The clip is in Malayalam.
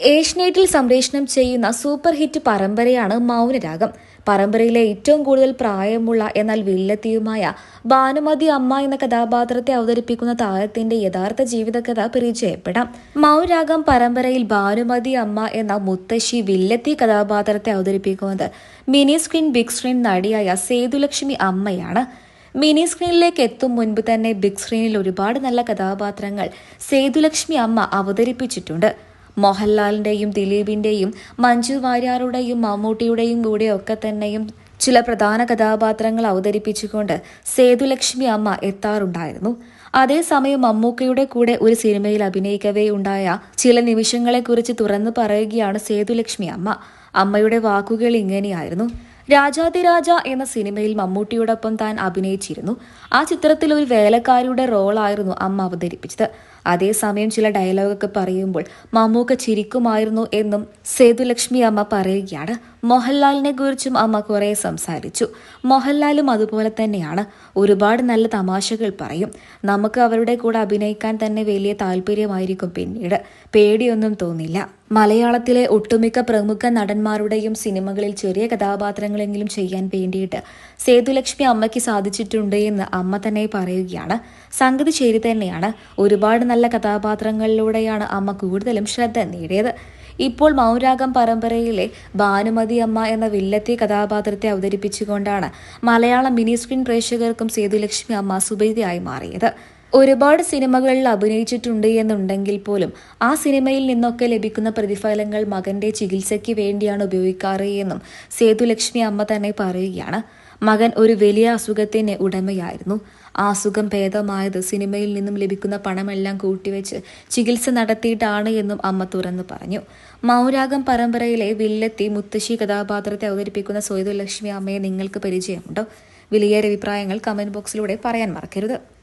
ഏഷ്യനെറ്റിൽ സംപ്രേഷണം ചെയ്യുന്ന സൂപ്പർ ഹിറ്റ് പരമ്പരയാണ് മൗനരാഗം. പരമ്പരയിലെ ഏറ്റവും കൂടുതൽ പ്രായമുള്ള എന്നാൽ വില്ലത്തിയുമായ ഭാനുമതി അമ്മ എന്ന കഥാപാത്രത്തെ അവതരിപ്പിക്കുന്ന താരത്തിന്റെ യഥാർത്ഥ ജീവിതകഥ പരിചയപ്പെടാം. മൗരാഗം പരമ്പരയിൽ ഭാനുമതി അമ്മ എന്ന മുത്തശ്ശി വില്ലത്തി കഥാപാത്രത്തെ അവതരിപ്പിക്കുന്നത് മിനി സ്ക്രീൻ ബിഗ് സ്ക്രീൻ നടിയായ സേതുലക്ഷ്മി അമ്മയാണ്. മിനി സ്ക്രീനിലേക്ക് എത്തും മുൻപ് തന്നെ ബിഗ് സ്ക്രീനിൽ ഒരുപാട് നല്ല കഥാപാത്രങ്ങൾ സേതുലക്ഷ്മി അമ്മ അവതരിപ്പിച്ചിട്ടുണ്ട്. മോഹൻലാലിന്റെയും ദിലീപിന്റെയും മഞ്ജു വാര്യാറുടെയും മമ്മൂട്ടിയുടെയും കൂടെ ഒക്കെ തന്നെയും ചില പ്രധാന കഥാപാത്രങ്ങൾ അവതരിപ്പിച്ചുകൊണ്ട് സേതുലക്ഷ്മി അമ്മ എത്താറുണ്ടായിരുന്നു. അതേസമയം മമ്മൂക്കയുടെ കൂടെ ഒരു സിനിമയിൽ അഭിനയിക്കവേ ഉണ്ടായ ചില നിമിഷങ്ങളെക്കുറിച്ച് തുറന്നു പറയുകയാണ് സേതുലക്ഷ്മി അമ്മ. അമ്മയുടെ വാക്കുകൾ ഇങ്ങനെയായിരുന്നു. രാജാതിരാജ എന്ന സിനിമയിൽ മമ്മൂട്ടിയോടൊപ്പം താൻ അഭിനയിച്ചിരുന്നു. ആ ചിത്രത്തിൽ ഒരു വേലക്കാരിയുടെ റോളായിരുന്നു അമ്മ അവതരിപ്പിച്ചത്. അതേസമയം ചില ഡയലോഗൊക്കെ പറയുമ്പോൾ മമ്മൂക്ക ചിരിക്കുമായിരുന്നു എന്നും സേതുലക്ഷ്മി അമ്മ പറയുകയാണ്. മോഹൻലാലിനെ കുറിച്ചും അമ്മ കുറെ സംസാരിച്ചു. മോഹൻലാലും അതുപോലെ തന്നെയാണ്. ഒരുപാട് നല്ല തമാശകൾ പറയും. നമുക്ക് അവരുടെ കൂടെ അഭിനയിക്കാൻ തന്നെ വലിയ താല്പര്യമായിരിക്കും പിന്നീട്. പേടിയൊന്നും തോന്നില്ല. മലയാളത്തിലെ ഒട്ടുമിക്ക പ്രമുഖ നടന്മാരുടെയും സിനിമകളിൽ ചെറിയ കഥാപാത്രങ്ങളെങ്കിലും ചെയ്യാൻ വേണ്ടിയിട്ട് സേതുലക്ഷ്മി അമ്മയ്ക്ക് സാധിച്ചിട്ടുണ്ട് എന്ന് അമ്മ തന്നെ പറയുകയാണ്. സംഗതി ശരി തന്നെയാണ്. ഒരുപാട് നല്ല കഥാപാത്രങ്ങളിലൂടെയാണ് അമ്മ കൂടുതലും ശ്രദ്ധ നേടിയത്. ഇപ്പോൾ മൗരാഗം പരമ്പരയിലെ ഭാനുമതി അമ്മ എന്ന വില്ലത്തെ കഥാപാത്രത്തെ അവതരിപ്പിച്ചുകൊണ്ടാണ് മലയാളം മിനി സ്ക്രീൻ പ്രേക്ഷകർക്കും സേതുലക്ഷ്മി അമ്മ സുപരിതയായി മാറിയത്. ഒരുപാട് സിനിമകളിൽ അഭിനയിച്ചിട്ടുണ്ട് എന്നുണ്ടെങ്കിൽ പോലും ആ സിനിമയിൽ നിന്നൊക്കെ ലഭിക്കുന്ന പ്രതിഫലങ്ങൾ മകന്റെ ചികിത്സയ്ക്ക് വേണ്ടിയാണ് ഉപയോഗിക്കാറ് എന്നും സേതുലക്ഷ്മി അമ്മ തന്നെ പറയുകയാണ്. മകൻ ഒരു വലിയ അസുഖത്തിന് ഉടമയായിരുന്നു. ആ അസുഖം ഭേദമായത് സിനിമയിൽ നിന്നും ലഭിക്കുന്ന പണമെല്ലാം കൂട്ടിവെച്ച് ചികിത്സ നടത്തിയിട്ടാണ് എന്നും അമ്മ തുറന്നു പറഞ്ഞു. മൗരാഗം പരമ്പരയിലെ വില്ലത്തി മുത്തശ്ശി കഥാപാത്രത്തെ അവതരിപ്പിക്കുന്ന സോയതുലക്ഷ്മി അമ്മയെ നിങ്ങൾക്ക് പരിചയമുണ്ടോ? വിലയേറെ അഭിപ്രായങ്ങൾ കമന്റ് ബോക്സിലൂടെ പറയാൻ മറക്കരുത്.